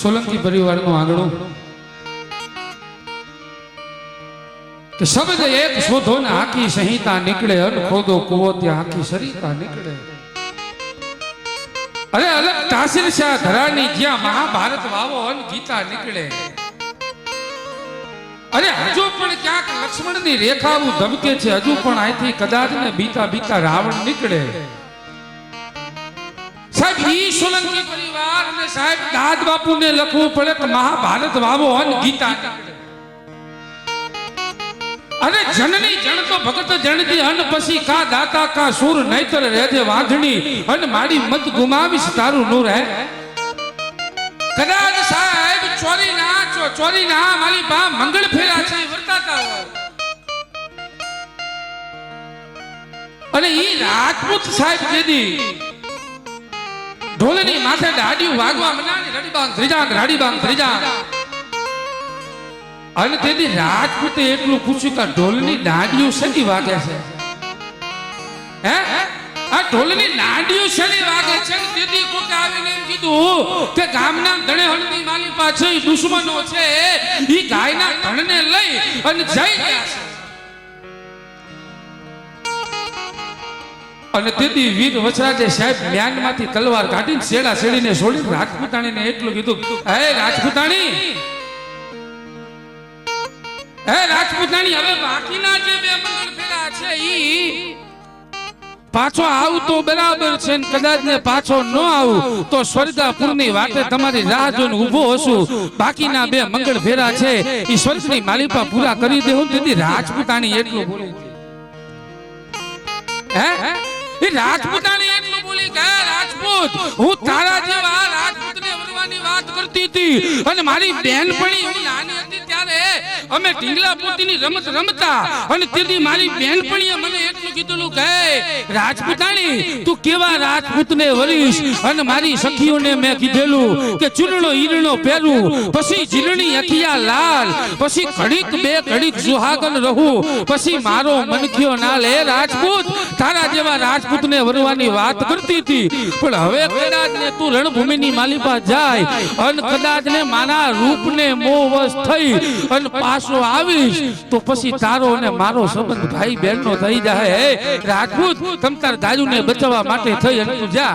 સોલંકી પરિવારનું આંગણું. કે શબ્દ એક શોધો ને આખી સંહિતા નીકળે, અન ખોદો કુવો ત્યાં આખી સરિતા નીકળે. અરે અલગ તાસીર શાહ ધરાની જ્યાં મહાભારત વાવો, અન ગીતા નીકળે. અરે હજુ પણ ક્યાંક લક્ષ્મણની રેખાઓ ધમકે છે, હજુ પણ અહીંથી કદાચ ને બીતા બીતા રાવણ નીકળે. સાહેબ, ઈ સોલંકી પરિવાર ને સાહેબ દાદ બાપુને લખવું પડે કે મહાભારત વાવો અને ગીતા. અરે જનની જણ તો ભગત જણતી અન પછી કા દાતા કા સુર નહીતર રહેજે વાંધણી, અન માડી મત ગુમાવીશ તારું નૂર, હે? કદાચ સાહેબ, ચોરી ના ચોરી ના, મારી બા મંગળ ફેરા છે, વર્તાતા હોય. અને ઈ રાજપૂત સાહેબ જેદી ઢોલની માથે દાડિયું વાગવા મનાની રડીબાંગ ત્રીજાંગ રાડીબાંગ ત્રીજાંગ અને તેથી રાજપૂતે એટલું પૂછ્યું કે ઢોલની દાંડિયું શેની વાગે છે? હે? આ ઢોલની દાંડિયું શેની વાગે છે? તેથી કોકે આવીને એમ કીધું કે ગામના ધણે હળની માલી પાસે દુશ્મનો છે. એ ગાયના ધણને લઈ અને જઈ ગયા છે. અને તેથી વીર વસરાજે સાહેબ મ્યાનમાંથી તલવાર કાઢીને શેડા શેડીને છોડીને રાજપૂતાણીને એટલું કીધું, હે રાજપૂતાણી! હે રાજપૂતાણી, હવે બાકીના જે બે મંગળ ફેરા છે ઈ પાછો આવું તો બરાબર છે ને કદાચ ને પાછો ન આવું, તો સ્વર્ગાપુરની વાતે તમારી રાહ જોઈને ઊભો હશું. બાકીના બે મંગળ ફેરા છે, ઈ સ્વર્ગની માલિપા પૂરા કરી દેવું તેથી રાજપૂતાણી એટલું હે હે? એ રાજપૂતાણી એટલું બોલી કે રાજપૂત, હું તારા જેવા રાજપૂતને વરવાની વાત કરતી હતી અને મારી બેનપણી હું નાની હતી ત્યારે અમે ઢીંગલા પોતીની રમત રમતા અને તેથી મારી બેનપણીએ મને રાજપૂતાણી, તું કેવા રાજપૂતને વરીશ અને મારી સખીઓને મેં કીધેલું કે ચૂરણો ઈરણો પહેરું, પછી જીરણી અખિયા લાલ, પછી ઘડીક બે ઘડીક સુહાગન રહું, પછી મારો મનખ્યો ના લે રાજપૂત. તારા જેવા રાજપૂતને વરવાની વાત કરતી હતી. પણ હવે કદાચ ને તું રણભૂમિની માલિપા જાય, અને કદાચ ને મારા રૂપને મોહવશ થઈ, અને પાછો આવીશ, તો પછી તારો અને મારો સંબંધ ભાઈ બહેનનો થઈ જાય. રાજપૂત તમ તાર ગાયુને બચાવવા માટે થઈ અને તું જા.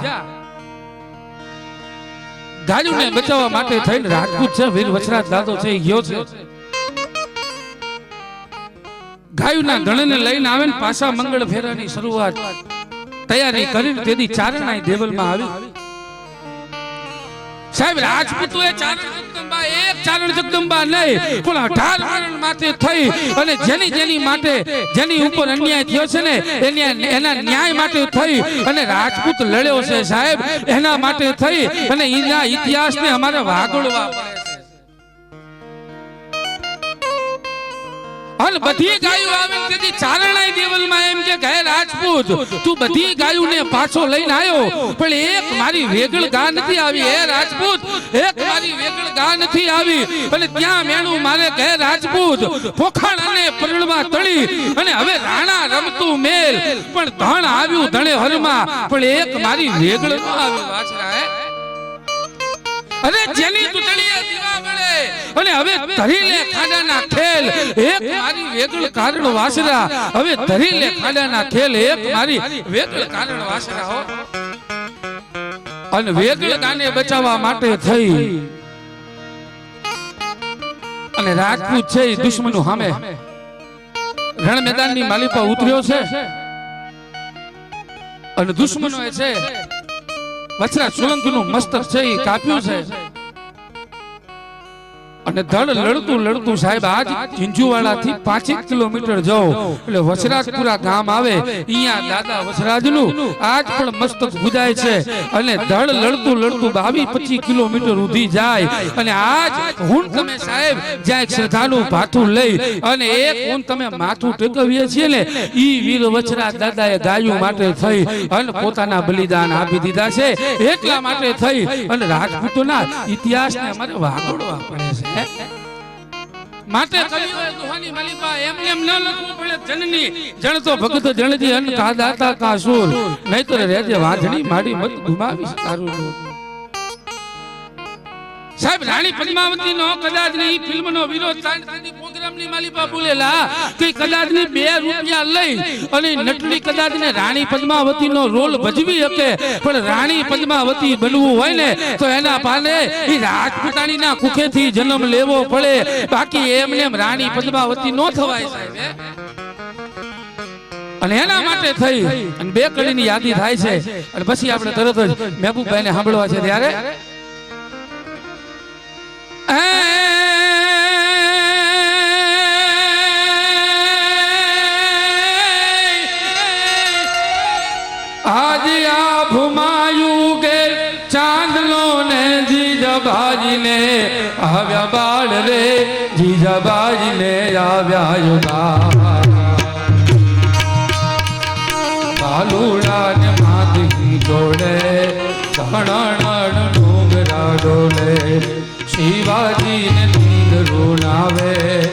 દાજુને બચાવવા માટે થઈને રાજપૂત છે વીર વચરાજ દાદો છે ગયો છે. ગાયુના ગણને લઈને આવે ને પાછા મંગળ ફેરાની શરૂઆત. તૈયારી કરીને તેથી ચારણાઈ દેવલમાં આવી. સાહેબ ચારણ જગદંબા એક ચારણ જગદંબા નહીં, પણ અઢાર વારણ માથે થઈ અને જેની જેની માટે, જેની ઉપર અન્યાય થયો છે ને, એની એના ન્યાય માટે થઈ અને રાજપૂત લડ્યો છે સાહેબ, એના માટે થઈ અને એના ઇતિહાસને અમારે વાગોળવા પડે બધી ગાયો આવે ને તેથી ચારણાઈ દેવલમાં એમ કે હે રાજપૂત, તું બધી ગાયોને પાછો લઈને આવ્યો પણ એક મારી વેગળ ગા નથી આવી. હે રાજપૂત, એક મારી વેગળ ગા નથી આવી. અને ત્યાં મેણું મારે કહે રાજપૂત, પોખણ અને પરણમાં તળી. અને હવે રાણા રમતું મેલ. પણ ધણ આવ્યું ધણે હરમાં. પણ એક મારી વેગળ આવી. વાછરા અરે જેની દુતળીએ દીવા મળે. અને હવે ધરી લે ખાડાના ખેલ એક મારી વેગળ કારણ વાસરા હવે ધરી લે ખાડાના ખેલ એક મારી વેગળ કારણ વાસરા હો. અને વેગળ ગાને બચાવવા માટે થઈ. અને રાજપૂત છે એ દુશ્મનો સામે રણ મેદાનની માલિકા ઉતર્યો છે. અને દુશ્મનો એ છે વચરા સોલંકીનું મસ્તક છે એ કાપ્યું છે. અને ધડ લડતું લડતું સાહેબ, આજ ઝીંઝુવાડા થી પાંચેક કિલોમીટર જાઓ એટલે વસરાજપુરા ગામ આવે, અહીંયા દાદા વસરાજનું આજ પણ મસ્તક ગુજાય છે. અને ધડ લડતું લડતું બાવીસ પચીસ કિલોમીટર સુધી જાય. અને આજ હું તમે સાહેબ જ્યાં શ્રદ્ધાનું ભાથું લઈ અને એક હું તમે માથું ટેકવીએ છીએ ને, ઈ વીર વચરા દાદાએ ગાયું માટે થઈ અને પોતાના બલિદાન આપી દીધા છે. એટલા માટે થઈ અને રાજપૂતોના ઇતિહાસને અમારે વાગોડવા પડે છે. માટે કવિઓએ દુહાની માલિકા એમ એમ ન લખવું પડે જનની. જણ તો ભગત જણજી અન કા દાતા કા સુર નહીતર રેજે વાંધણી માડી મત ગુમાવીશ તારું. સાહેબ રાણી પદ્માવતી નો કદાચ નહીં ફિલ્મ નો વિરોધ ની ને નો ને ના થી જન્મ લેવો પડે. બાકી એમને એમ રાણી પદ્માવતી નો થવાય અને એના માટે થઈ, અને બે કડીની યાદી થાય છે. અને પછી આપણે તરત જ મહેબૂબભાઈને સાંભળવા છે ત્યારે. આ કે ચાંદલો ને જીજા બાજીને આવ્યા બાળ રે જીજા બાજીને આવ્યા યુગા કાલુડા ને માથી જોડે ધણણ ડુંગરા ડોલે શિવાજી ને નીંદ રૂણાવે.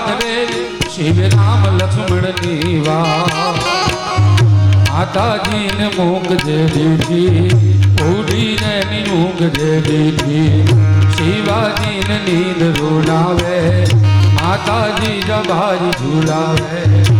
વાત રે શિવ રામ લક્ષ્મણની વાત. માતાજીને મૂક જે દીધી, ઉડીને ની મૂક જે દીધી. શિવાજીને નીંદ રોડાવે, માતાજી જબારી ઝુલાવે.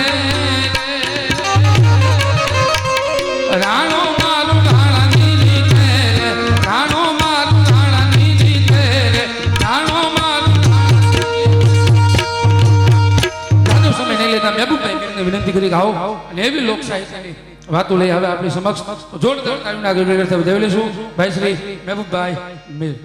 કરી કે આવો અને એવી લોક સાહિત્યની વાતો લઈ હવે આપણી સમક્ષ. જોરદાર તાળીઓના આગળ દેવી લઈશું. ભાઈ શ્રી મહેબૂબભાઈ મીર.